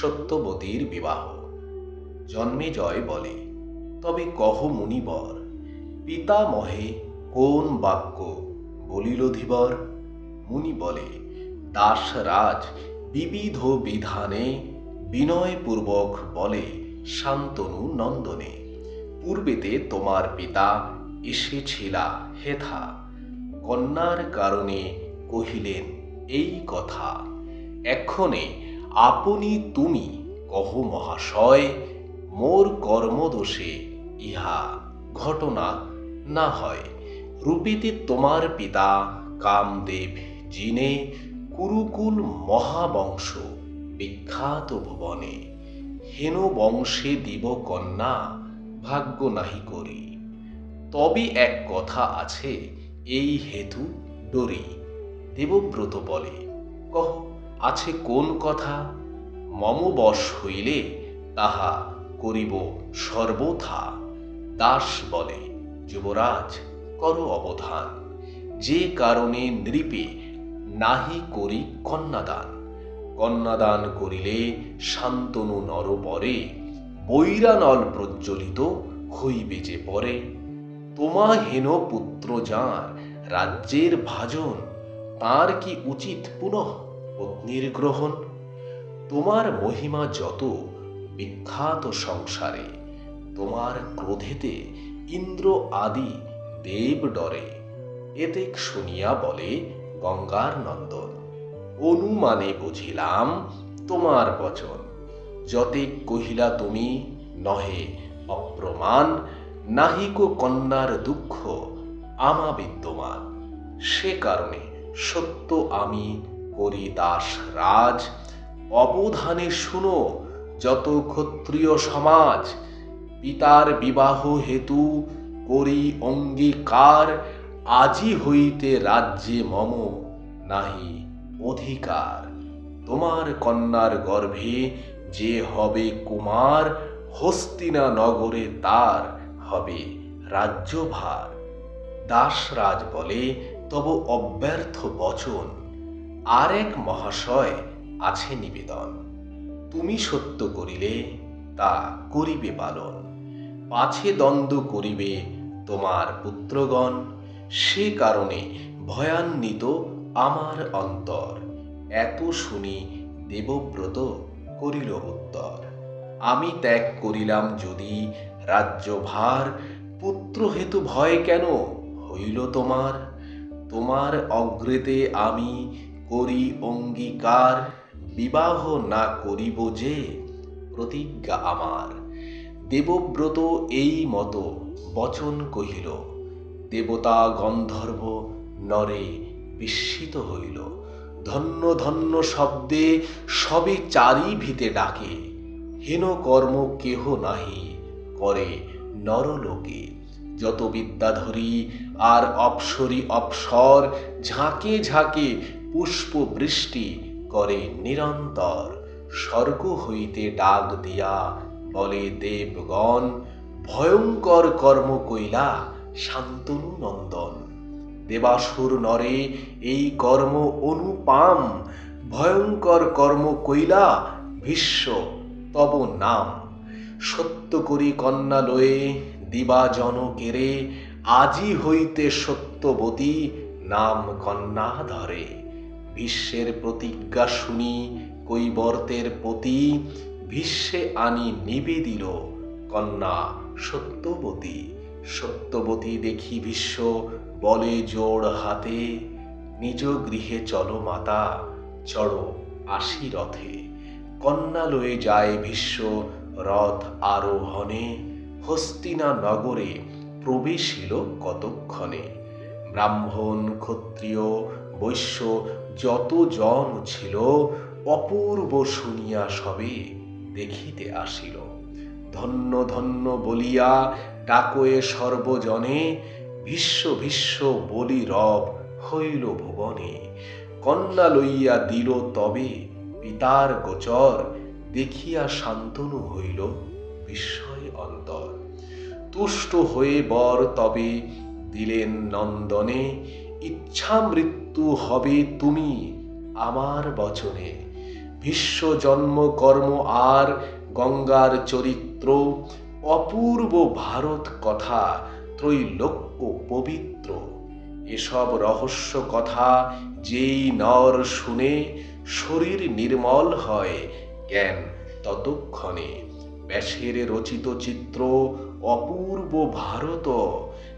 সত্যবতীর বিবাহ। জন্মে জয় বলে, তবে কহ মুনিবর, পিতামহে কোন বাক্য বলিল ধীবর? মুনি বলে, দাসরাজ বিবিধ বিধানে বিনয়পূর্বক বলে, শান্তনু নন্দনে, পূর্বেতে তোমার পিতা এসেছিলা হেথা। কন্যার কারণে কহিলেন, এই কথা। এক্ষণে আপনি তুমি কহ মহাশয়, মোর কর্মদোষে ইহা ঘটনা না হয়। রূপেতে তোমার পিতা কামদেব জিনে কুরুকুল মহাবংশ বিখ্যাত ভুবনে। হেন বংশে দিব কন্যা ভাগ্য নাহি করি। তবে এক কথা আছে, এই হেতু ডরি, দেবব্রত বলে, কহ আছে কোন কথা? মমবশ হইলে তাহা করিব সর্বথা। দাস বলে, যুবরাজ, কর অবধান। যে কারণে নৃপে নাহি করি কন্যাদান। কন্যাদান করিলে শান্তনু নরপরে বৈরানল প্রজ্বলিত হইবে যে পরে। তোমা হেন পুত্র যার রাজ্যের ভাজন, তার কি উচিত পুনঃ পত্নীর গ্রহণ, তোমার মহিমা যত বিখ্যাত সংসারে, তোমার ক্রোধেতে ইন্দ্র আদি দেব ডরে। এতেক শুনিয়া বলে গঙ্গার নন্দন, অনুমানে বুঝিলাম তোমার বচন। যতে কহিলা তুমি, নহে অপ্রমাণ নাহিক কন্যার দুঃখ, আমা বিদ্যমান। সে কারণে সত্য আমি করি দাস রাজ। অবধানে শুনো যত ক্ষত্রিয় সমাজ। পিতার বিবাহ হেতু করি অঙ্গীকার। আজি হইতে রাজ্যে মম নাহি অধিকার। তোমার কন্যার গর্ভে যে হবে কুমার, হস্তিনা নগরে তার হবে রাজ্যভার। দাসরাজ বলে, তব অব্যর্থ বচন। আর এক মহাশয় আছে নিবেদন। তুমি সত্য করিলে, তা করিবে পালন। পাছে দ্বন্দ্ব করিবে তোমার পুত্রগণ। সে কারণে ভয়ান্বিত আমার অন্তর। এত শুনি দেবব্রত করিল উত্তর। আমি ত্যাগ করিলাম যদি রাজ্যভার। পুত্র হেতু ভয় কেন হইল তোমার? তোমার অগ্রেতে আমি করি অঙ্গীকার, বিবাহ না করিব যে, প্রতিজ্ঞা আমার। দেবব্রত এই মতো বচন কহিল। দেবতা গন্ধর্ব নরে বিস্মিত হইল। ধন্য ধন্য শব্দে সবে চারি ভিতে ডাকে। হেন কর্ম কেহ নাহি, করে নরলোকে। যত বিদ্যাধরী আর অপসরি অপসর ঝাঁকে ঝাঁকে পুষ্প বৃষ্টি করে নিরন্তর। স্বর্গ হইতে ডাক দিয়া বলে, দেবগণ, ভয়ঙ্কর কর্ম কইলা শান্তনু নন্দন। দেবাসুর নরে, এই কর্ম অনুপাম। ভয়ঙ্কর কর্ম কইলা ভীষ্ম, তব নাম। সত্য করি কন্যা লয়ে, দিবা জনকেরে আজি হইতে সত্যবতী নাম কন্যা ধরে। বিশ্বের প্রতিজ্ঞা শুনি, কৈবর্তের পতি, বিশ্বে আনি নিবেদিল কন্যা সত্যবতী। সত্যবতী দেখি বিশ্ব, বলে জোড় হাতে, নিজ গৃহে চলো মাতা, চড়ো আসি রথে। কন্যা লয়ে যায় বিশ্ব, রথ আরোহণে, হস্তিনা নগরে প্রবেশিল কতক্ষণে। ব্রাহ্মণ ক্ষত্রিয় বৈশ্য যত জন ছিল, অপূর্ব শুনিয়া সবে দেখিতে আসিল। ধন্য ধন্য বলিয়া ডাকয়ে সর্বজনে ভীষ্ম ভীষ্ম বলি রব হইল ভুবনে। কন্যা লইয়া দিল তবে, পিতার গোচর দেখিয়া শান্তনু হইল বিস্ময় অন্তর। তুষ্ট হয়ে বর তবে দিলেন নন্দনে ইচ্ছা মৃত্যু হবে তুমি আমার বচনে। বিশ্ব জন্ম, কর্ম আর গঙ্গার চরিত্র, অপূর্ব ভারত কথা, ত্রৈলোক্য পবিত্র। এসব রহস্য কথা যেই নর শুনে শরীর নির্মল হয় জ্ঞান ততক্ষণে। ব্যাসের রচিত চিত্র, অপূর্ব ভারত,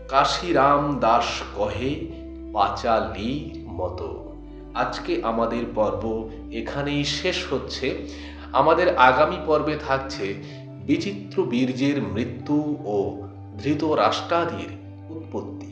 কাশিরাম দাস কহে পাঁচালির মতো। আজকে আমাদের পর্ব এখানেই শেষ হচ্ছে। আমাদের আগামী পর্বে থাকছে বিচিত্র বীর্যের মৃত্যু ও ধৃত রাষ্ট্রাদির উৎপত্তি।